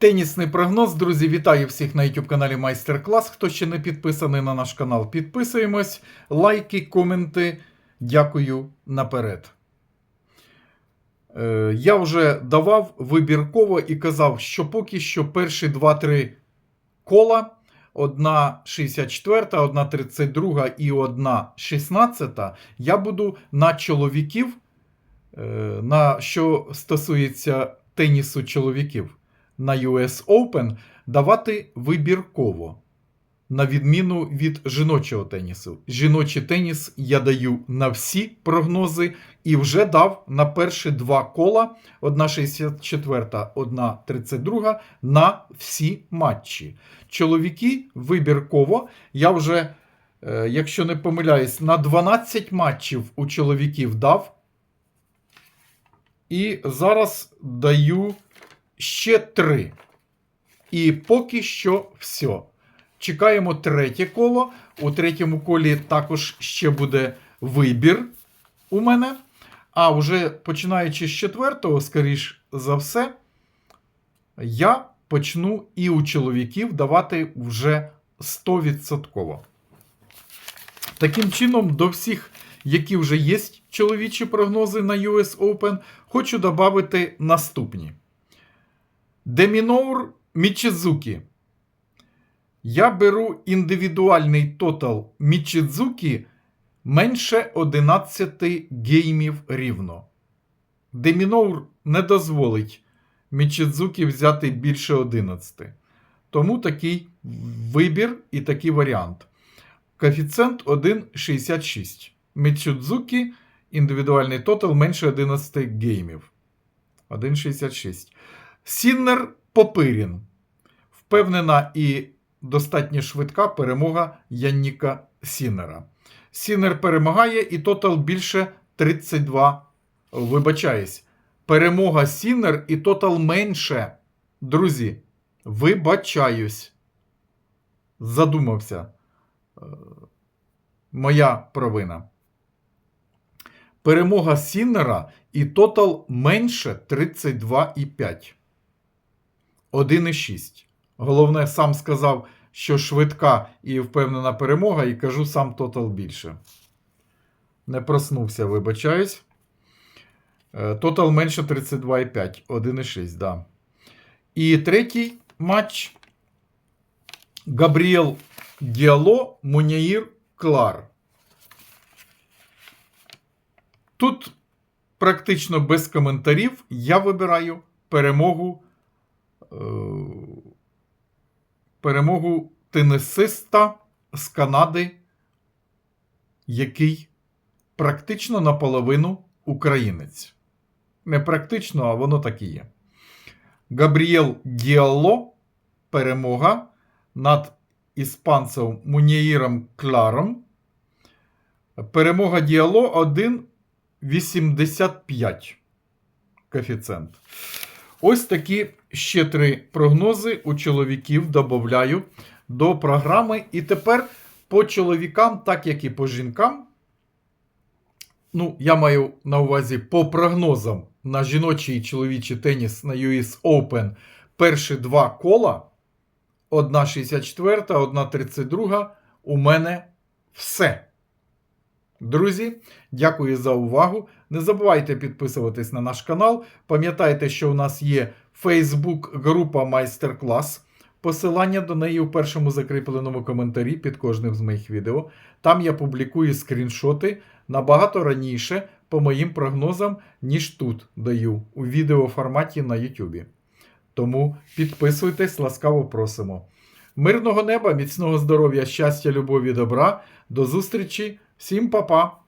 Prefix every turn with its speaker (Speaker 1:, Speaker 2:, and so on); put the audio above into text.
Speaker 1: Тенісний прогноз, друзі, вітаю всіх на YouTube каналі Майстер Клас. Хто ще не підписаний на наш канал, підписуємось. Лайки, коменти. Дякую наперед. Е, я вже давав вибірково і казав, що поки що перші 2-3 кола, одна 64, одна 32 і одна 16, я буду на чоловіків, е, на що стосується тенісу чоловіків на US Open давати вибірково, на відміну від жіночого тенісу. Жіночий теніс я даю на всі прогнози і вже дав на перші два кола: одна 64, одна 32 на всі матчі. Чоловіки вибірково. Я вже, е, якщо не помиляюсь, на 12 матчів у чоловіків дав. І зараз даю ще три. І поки що все. Чекаємо третє коло. У третьому колі також ще буде вибір у мене. А вже починаючи з четвертого, скоріш за все, я почну і у чоловіків давати вже 100%. Таким чином, до всіх, які вже є чоловічі прогнози на US Open, хочу додати наступні. Деміноур Мічізукі. Я беру індивідуальний тотал Мічідзукі менше 11 геймів рівно. Деміноур не дозволить Мічідзукі взяти більше 11. Тому такий вибір і такий варіант. Коефіцієнт 1,66. Мічідзукі індивідуальний тотал менше 11 геймів. 1,66. Сіннер Попирін. Впевнена і достатньо швидка перемога Янніка Сіннера. Сіннер перемагає і тотал більше 32. Вибачаюсь. Перемога Сіннер і тотал менше. Друзі, вибачаюсь. Задумався. Е, Моя провина. Перемога Сіннера і тотал менше 32,5. 1,6. Головне, сам сказав, що швидка і впевнена перемога, і кажу сам тотал більше. Не проснувся, вибачаюсь. Е, Тотал менше 32,5. 1,6, да. І третій матч. Габріел Діало, Муняїр Клар. Тут практично без коментарів я вибираю перемогу перемогу тенісиста з Канади, який практично наполовину українець. Не практично, а воно так і є. Габріел Діало перемога над іспанцем Муніїром Кларом. Перемога Діало 1,85 коефіцієнт. Ось такі ще три прогнози у чоловіків додаю до програми. І тепер по чоловікам, так як і по жінкам. Ну, я маю на увазі по прогнозам на жіночий і чоловічий теніс на US Open перші два кола. Одна 64, одна 32. У мене все. Друзі, дякую за увагу. Не забувайте підписуватись на наш канал. Пам'ятайте, що у нас є Facebook група Майстер-клас. Посилання до неї у першому закріпленому коментарі під кожним з моїх відео. Там я публікую скріншоти набагато раніше по моїм прогнозам, ніж тут даю у відеоформаті на YouTube. Тому підписуйтесь, ласкаво просимо. Мирного неба, міцного здоров'я, щастя, любові, добра. До зустрічі! Всім па-па!